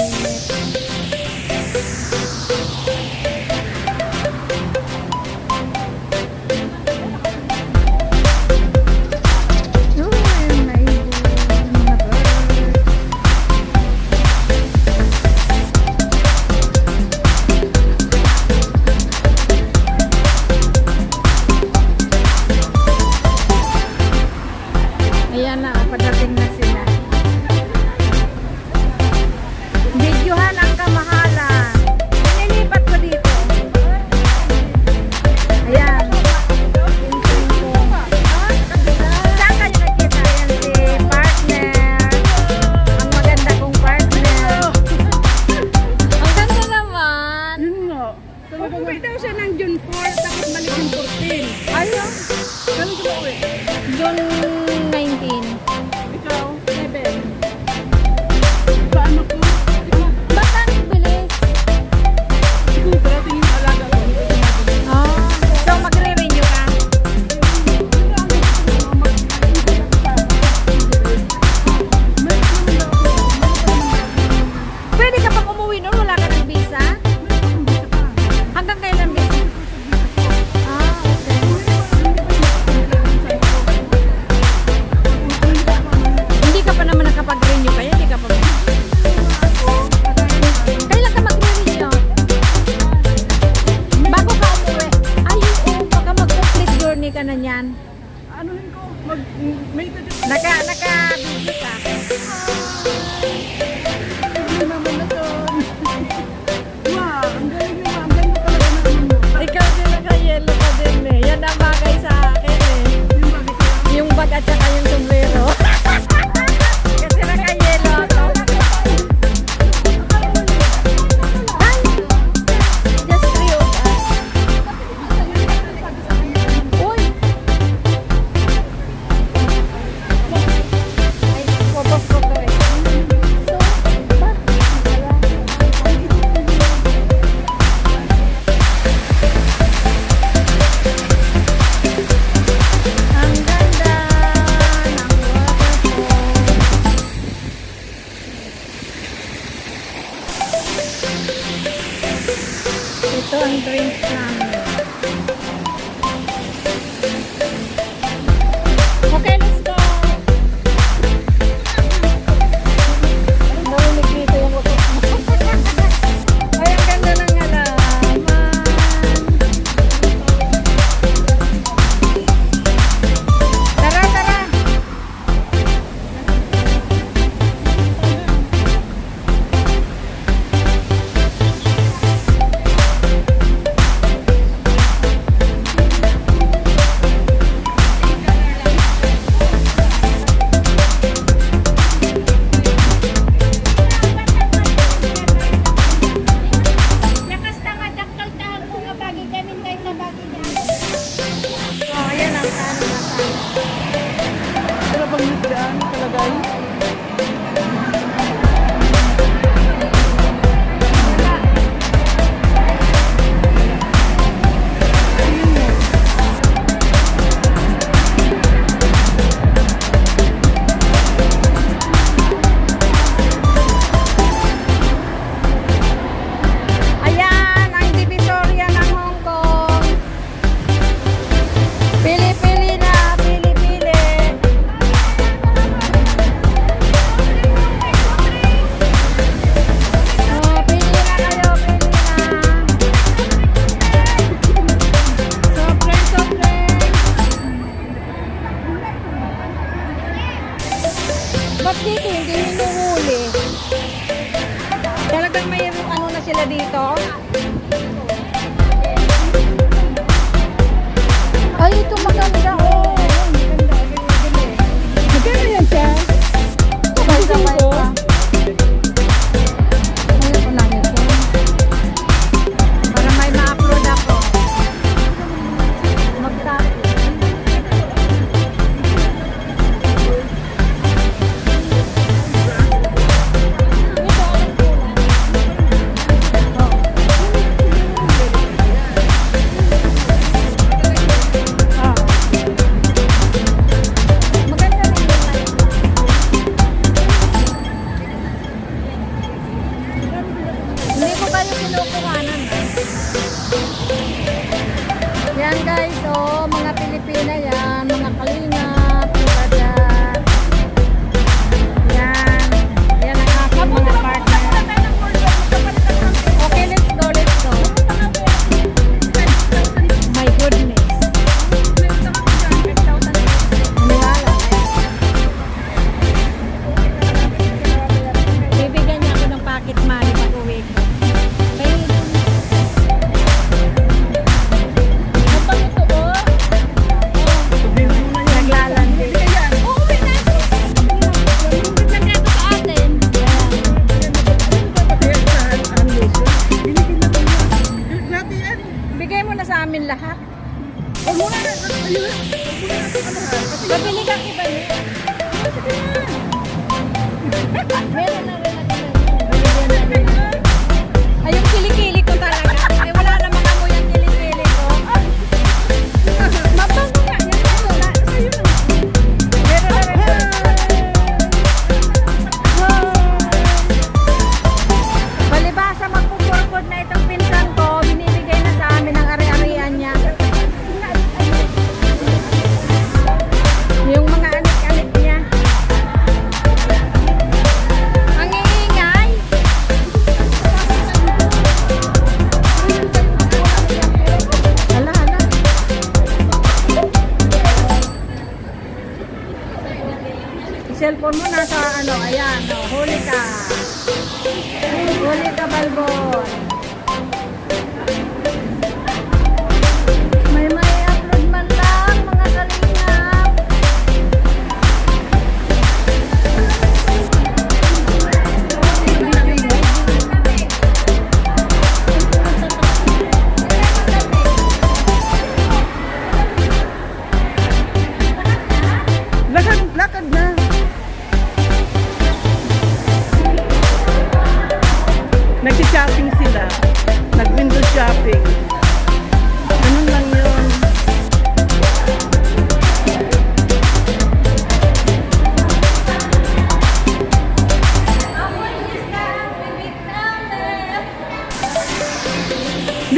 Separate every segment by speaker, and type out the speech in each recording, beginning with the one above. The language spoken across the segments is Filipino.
Speaker 1: Thank you. June Cellphone mo nasa ano, ayan, no, huli ka. Huli ka, Balbon.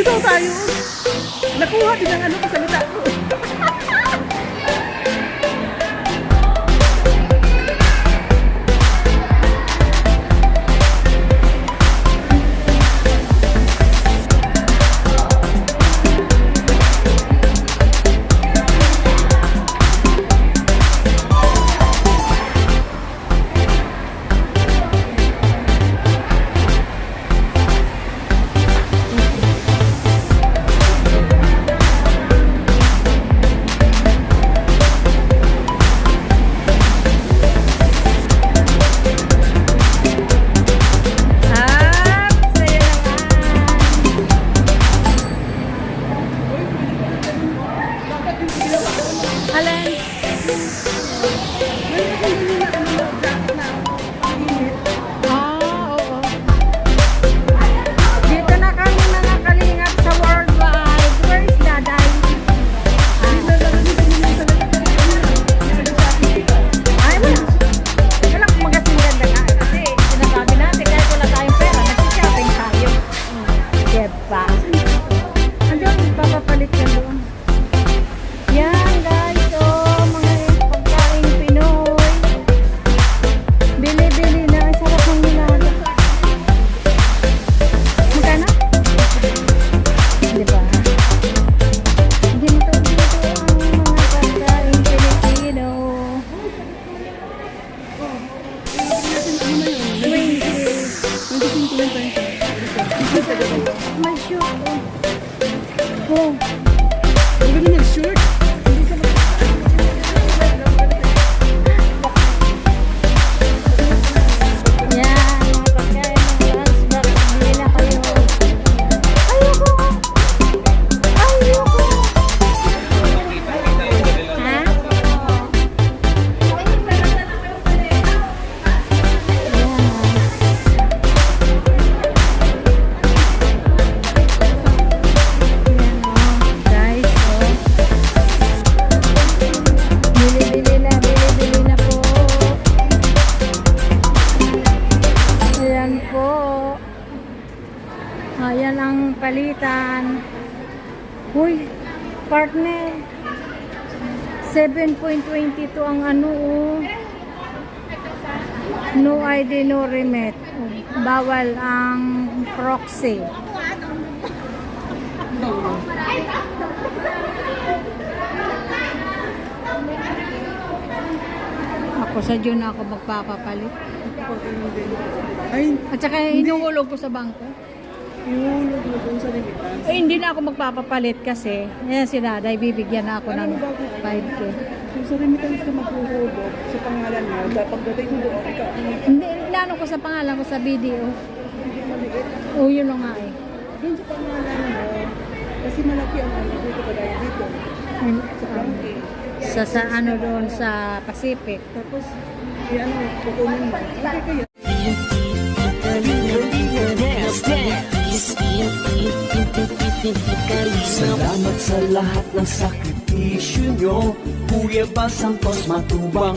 Speaker 2: Dito tayo. Nakuha din ang ano ko
Speaker 1: salita. Thank you. 就，就7.22 ang ano oh. No ID, no remit. Bawal ang proxy. Ako sa June ako magpapapalit.
Speaker 2: Ay,
Speaker 1: At saka hinuhulog ko sa bangko.
Speaker 2: Mo dun sa remittance.
Speaker 1: Eh, hindi na ako magpapapalit kasi yan si Daday, bibigyan na ako ng 5K.
Speaker 2: Kung sa remittance ka maghuhulog sa pangalan mo, dapat pagdating mo doon, ikaw ang
Speaker 1: Hindi, lalo ko sa pangalan ko sa BDO.
Speaker 2: hindi maliit.
Speaker 1: Oo, yun na nga eh.
Speaker 2: Doon sa pangalan mo, kasi malaki ang ano dito pa dahil dito.
Speaker 1: Yun,
Speaker 2: Sa banki.
Speaker 1: sa, sa ano doon sa Pacific.
Speaker 2: Tapos, yan kukunin mo. Okay kaya.
Speaker 3: Salamat sa lahat ng sakripisyo nyo. Kuya Bas Santos Matubang